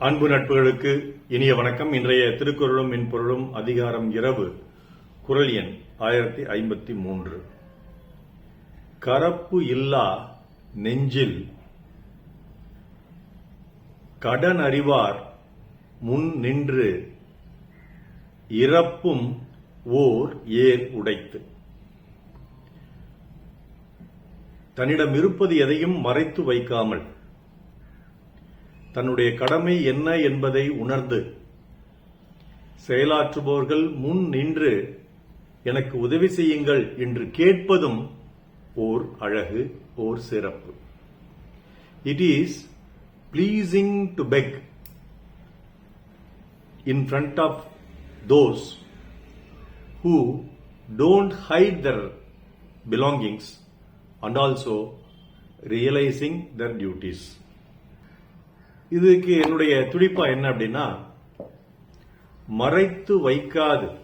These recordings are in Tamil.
அன்பு நட்புகளுக்கு இனிய வணக்கம். இன்றைய திருக்குறளும் மென்பொருளும் அதிகாரம் இரவு குரல் எண் ஆயிரத்தி ஐம்பத்தி மூன்று. கரப்பு இல்லா நெஞ்சில் கடன் அறிவார் முன் நின்று இறப்பும் ஓர் ஏர் உடைத்து. தன்னிடம் இருப்பது எதையும் மறைத்து வைக்காமல் தன்னுடைய கடமை என்ன என்பதை உணர்ந்து செயலாற்றுபவர்கள் முன் நின்று எனக்கு உதவி செய்யுங்கள் என்று கேட்பதும் ஓர் அழகு ஓர் சிறப்பு. It is pleasing to beg in front of those who don't hide their belongings and also realising their duties இதுக்கு என்னுடைய துடிப்பா என்ன அப்படின்னா மறைத்து வைக்காது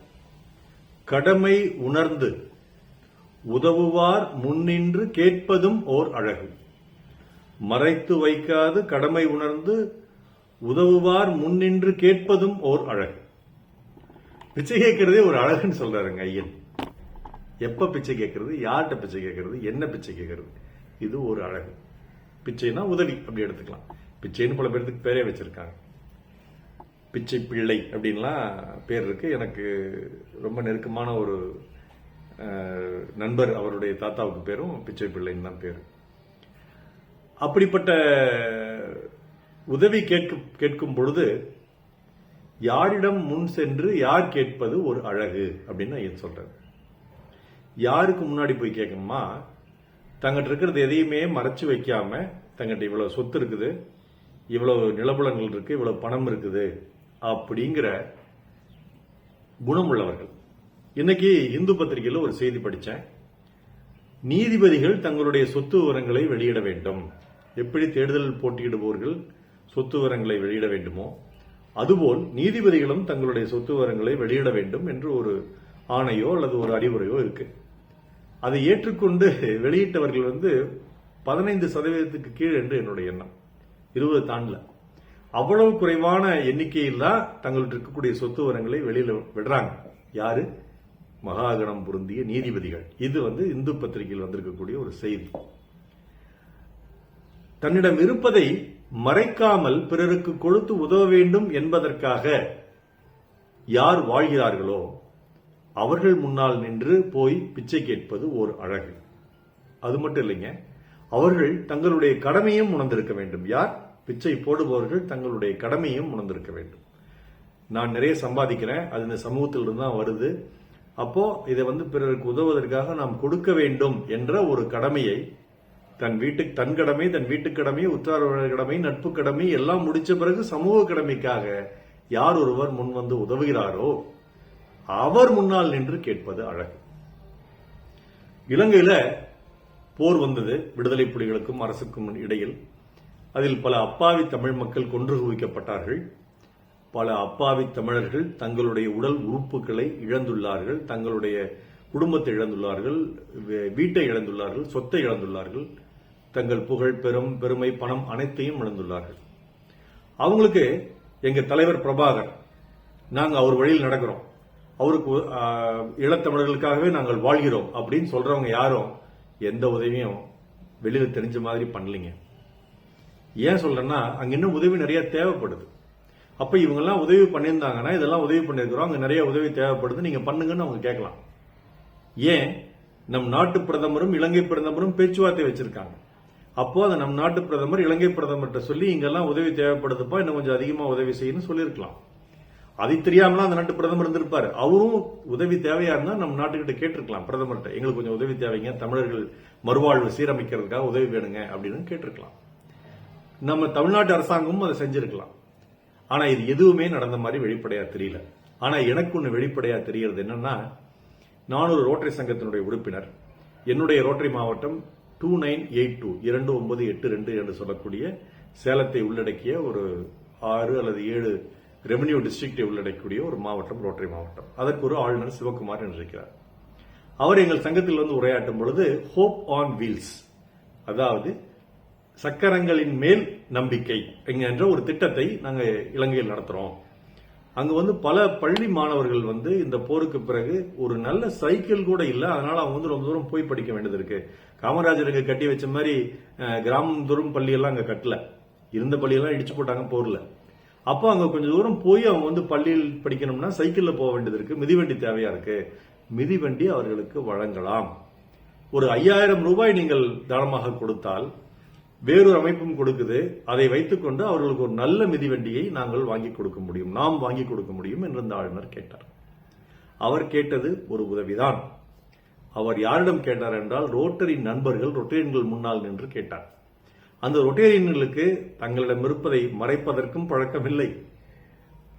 கடமை உணர்ந்து உதவுவார் முன்னின்று கேட்பதும் ஓர் அழகு. மறைத்து வைக்காது கடமை உணர்ந்து உதவுவார் முன்னின்று கேட்பதும் ஓர் அழகு. பிச்சை கேட்கறதே ஒரு அழகுன்னு சொல்றாருங்க ஐயன். எப்ப பிச்சை கேட்கறது? யார்கிட்ட பிச்சை கேட்கறது? என்ன பிச்சை கேட்கறது? இது ஒரு அழகு. பிச்சைனா உதவி அப்படி எடுத்துக்கலாம். பிச்சைன்னு பல பேர்த்துக்கு பேரே வச்சுருக்காங்க. பிச்சை பிள்ளை அப்படின்லாம் பேர் இருக்குது எனக்கு ரொம்ப நெருக்கமான ஒரு நண்பர் அவருடைய தாத்தாவுக்கு பேரும் பிச்சை பிள்ளைன்னு தான் பேர். அப்படிப்பட்ட உதவி கேட்கும் கேட்கும் பொழுது யாரிடம் முன் சென்று யார் கேட்பது ஒரு அழகு அப்படின்னு நான் சொல்கிறேன் யாருக்கு முன்னாடி போய் கேட்கணுமா? தங்கிட்ட இருக்கிறது எதையுமே மறைச்சு வைக்காம தங்கிட்ட இவ்வளவு சொத்து இருக்குது. இவ்வளவு நிலபுலங்கள் இருக்கு இவ்வளவு பணம் இருக்குது அப்படிங்கிற குணமுள்ளவர்கள். இன்னைக்கு இந்து பத்திரிகையில் ஒரு செய்தி படித்தேன் நீதிபதிகள் தங்களுடைய சொத்து விவரங்களை வெளியிட வேண்டும். எப்படி தேடுதல் போட்டியிடுபவர்கள் சொத்து விவரங்களை வெளியிட வேண்டுமோ அதுபோல் நீதிபதிகளும் தங்களுடைய சொத்து விவரங்களை வெளியிட வேண்டும் என்று ஒரு ஆணையோ அல்லது ஒரு அறிவுரையோ இருக்கு. அதை ஏற்றுக்கொண்டு வெளியிட்டவர்கள் வந்து பதினைந்து சதவீதத்துக்கு கீழ் என்று என்னுடைய எண்ணம். இருபது தாண்டல. அவ்வளவு குறைவான எண்ணிக்கையில் தான் தங்கள்கிட்ட இருக்கக்கூடிய சொத்து வரங்களை வெளியில விடுறாங்க. யாரு? மகாகணம் பொருந்திய நீதிபதிகள். இது வந்து இந்து பத்திரிகையில் வந்திருக்கக்கூடிய ஒரு செய்தி. தன்னிடம் இருப்பதை மறைக்காமல் பிறருக்கு கொடுத்து உதவ வேண்டும் என்பதற்காக யார் வாழ்கிறார்களோ அவர்கள் முன்னால் நின்று போய் பிச்சை கேட்பது ஓர் அழகு. அது மட்டும் இல்லைங்க அவர்கள் தங்களுடைய கடமையும் உணர்ந்திருக்க வேண்டும். யார்? பிச்சை போடுபவர்கள் தங்களுடைய கடமையும் உணர்ந்திருக்க வேண்டும். நான் நிறைய சம்பாதிக்கிறேன் அது இந்த சமூகத்திலிருந்து தான் வருது. அப்போ இதை வந்து பிறருக்கு உதவுவதற்காக நாம் கொடுக்க வேண்டும் என்ற ஒரு கடமையை தன் வீட்டுக்கு தன் கடமை தன் வீட்டு கடமை உற்றார் கடமை நட்பு கடமை எல்லாம் முடிச்ச பிறகு சமூக கடமைக்காக யார் ஒருவர் முன் வந்து உதவுகிறாரோ அவர் முன்னால் நின்று கேட்பது அழகு. இலங்கையில போர் வந்தது விடுதலை புலிகளுக்கும் அரசுக்கும் இடையில். அதில் பல அப்பாவி தமிழ் மக்கள் கொன்று குவிக்கப்பட்டார்கள். பல அப்பாவி தமிழர்கள் தங்களுடைய உடல் உறுப்புகளை இழந்துள்ளார்கள் தங்களுடைய குடும்பத்தை இழந்துள்ளார்கள் வீட்டை இழந்துள்ளார்கள் சொத்தை இழந்துள்ளார்கள் தங்கள் புகழ் பெரும் பெருமை பணம் அனைத்தையும் இழந்துள்ளார்கள். அவங்களுக்கு எங்க தலைவர் பிரபாகர் நாங்கள் அவர் வழியில் நடக்கிறோம். அவருக்கு ஆஹ், ஈழத்தமிழர்களுக்காகவே நாங்கள் வாழ்கிறோம் அப்படின்னு சொல்றவங்க யாரும் எந்த உதவியும் வெளியில் தெரிஞ்ச மாதிரி பண்ணலிங்க. ஏன் சொல்றேன்னா அங்க இன்னும் உதவி நிறைய தேவைப்படுது. அப்ப இவங்கெல்லாம் உதவி பண்ணியிருந்தாங்கன்னா இதெல்லாம் உதவி பண்ணியிருக்கிறோம் அங்க நிறைய உதவி தேவைப்படுது நீங்க பண்ணுங்கன்னு அவங்க கேட்கலாம். ஏன்? நம் நாட்டு பிரதமரும் இலங்கை பிரதமரும் பேச்சுவார்த்தை வச்சிருக்காங்க. அப்போ அதை நம் நாட்டு பிரதமர் இலங்கை பிரதமர்கிட்ட சொல்லி இங்கெல்லாம் உதவி தேவைப்படுதுப்பா இன்னும் கொஞ்சம் அதிகமாக உதவி செய்யணும்னு சொல்லியிருக்கலாம். அதை தெரியாமலாம் அந்த நாட்டு பிரதமர் இருந்திருப்பாரு. அவரும் உதவி தேவையா இருந்தா நம்ம நாட்டுக்கிட்ட கேட்டிருக்கலாம் பிரதமர்கிட்ட. எங்களுக்கு கொஞ்சம் உதவி தேவைங்க. தமிழர்கள் மறுவாழ்வு சீரமைக்கிறதுக்காக உதவி வேணுங்க அப்படின்னு கேட்டிருக்கலாம். நம்ம தமிழ்நாட்டு அரசாங்கமும் அதை செஞ்சிருக்கலாம். ஆனா இது எதுவுமே நடந்த மாதிரி வெளிப்படையா தெரியல. ஆனா எனக்கு ஒண்ணு வெளிப்படையா தெரியறது என்னன்னா நான் ஒரு ரோட்டரி சங்கத்தினுடைய உறுப்பினர் என்னுடைய ரோட்டரி மாவட்டம் டூ நைன் எயிட் டூ இரண்டு ஒன்பது எட்டு ரெண்டு என்று சொல்லக்கூடிய சேலத்தை உள்ளடக்கிய ஒரு ஆறு அல்லது ஏழு ரெவன்யூ டிஸ்ட்ரிக்டை உள்ளடக்கக்கூடிய ஒரு மாவட்டம் ரோட்டரி மாவட்டம். அதற்கு ஒரு ஆளுநர் சிவகுமார் இருக்கிறார் அவர் எங்கள் சங்கத்தில் வந்து உரையாற்றும் பொழுது ஹோப் ஆன் வீல்ஸ் அதாவது சக்கரங்களின் மேல் நம்பிக்கை என்கின்ற ஒரு திட்டத்தை நாங்கள் இலங்கையில் நடத்துகிறோம் அங்கே வந்து பல பள்ளி மாணவர்கள் வந்து இந்த போருக்கு பிறகு ஒரு நல்ல சைக்கிள் கூட இல்லை அதனால அவங்க வந்து ரொம்ப தூரம் போய் படிக்க வேண்டியது இருக்கு. காமராஜருக்கு கட்டி வச்ச மாதிரி கிராமம் தோறும் பள்ளியெல்லாம் அங்கே கட்டல. இருந்த பள்ளியெல்லாம் இடிச்சு போட்டாங்க போர்ல. அப்போ அங்கே கொஞ்சம் தூரம் போய் அவங்க வந்து பள்ளியில் படிக்கணும்னா சைக்கிளில் போக வேண்டியது இருக்குது மிதிவண்டி தேவையா இருக்கு. மிதிவண்டி அவர்களுக்கு வழங்கலாம். ஒரு ஐயாயிரம் ரூபாய் நீங்கள் தானமாக கொடுத்தால் வேறொரு அமைப்பும் கொடுக்குது அதை வைத்துக்கொண்டு அவர்களுக்கு ஒரு நல்ல மிதிவண்டியை நாங்கள் வாங்கி கொடுக்க முடியும். நாம் வாங்கி கொடுக்க முடியும் என்று இந்த ஆளுநர் கேட்டார். அவர் கேட்டது ஒரு உதவிதான். அவர் யாரிடம் கேட்டார் என்றால் ரோட்டரி நண்பர்கள் ரொட்டேரியன்கள் முன்னால் நின்று கேட்டார். அந்த ரொட்டேரியன்களுக்கு தங்களிடம் இருப்பதை மறைப்பதற்கும் பழக்கமில்லை.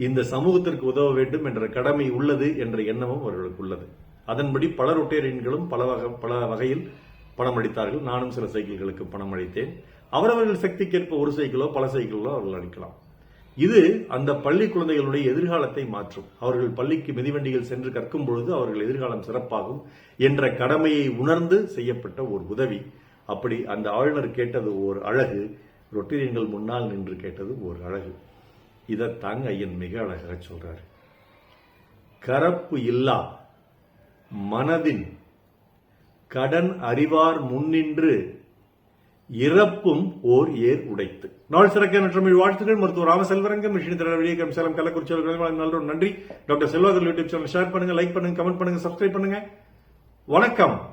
இந்த சமூகத்திற்கு உதவ வேண்டும் என்ற கடமை உள்ளது என்ற எண்ணமும் அவர்களுக்கு உள்ளது. அதன்படி பல ரொட்டேரியன்களும் பல வகை பல வகையில் பணம் அளித்தார்கள். நானும் சில சைக்கிள்களுக்கு பணம் அளித்தேன். அவரவர்கள் சக்திக்கேற்ப ஒரு சைக்கிளோ பல சைக்கிளோ அவர்கள் அளிக்கலாம். இது அந்த பள்ளி குழந்தைகளுடைய எதிர்காலத்தை மாற்றும். அவர்கள் பள்ளிக்கு மிதிவண்டியில் சென்று கற்கும் பொழுது அவர்கள் எதிர்காலம் சிறப்பாகும் என்ற கடமையை உணர்ந்து செய்யப்பட்ட ஒரு உதவி. அப்படி அந்த ஆளுநர் கேட்டது ஓர் அழகு ரொட்டீரியன்கள் முன்னால் நின்று கேட்டது ஒரு அழகு. இதைத்தாங்க ஐயன் மிக அழகாக சொல்றாரு. கரப்பு இல்லா மனதின் கடன் அறிவார் முன்னின்று இறப்பும் ஓர் ஏர் உடைத்து. நாள் சிறக்க நற்றமிழ் வாழ்த்துக்கள். மருத்துவர் ராமசெல்வரங்கம் மிஷினி திறன் விஜயகம் சேலம் கள்ளக்குறிச்சி அவர்கள் நன்றி. Doctor Selvadhar YouTube channel share பண்ணுங்க லைக் பண்ணுங்க கமெண்ட் பண்ணுங்க சப்ஸ்கிரைப் பண்ணுங்க. வணக்கம்.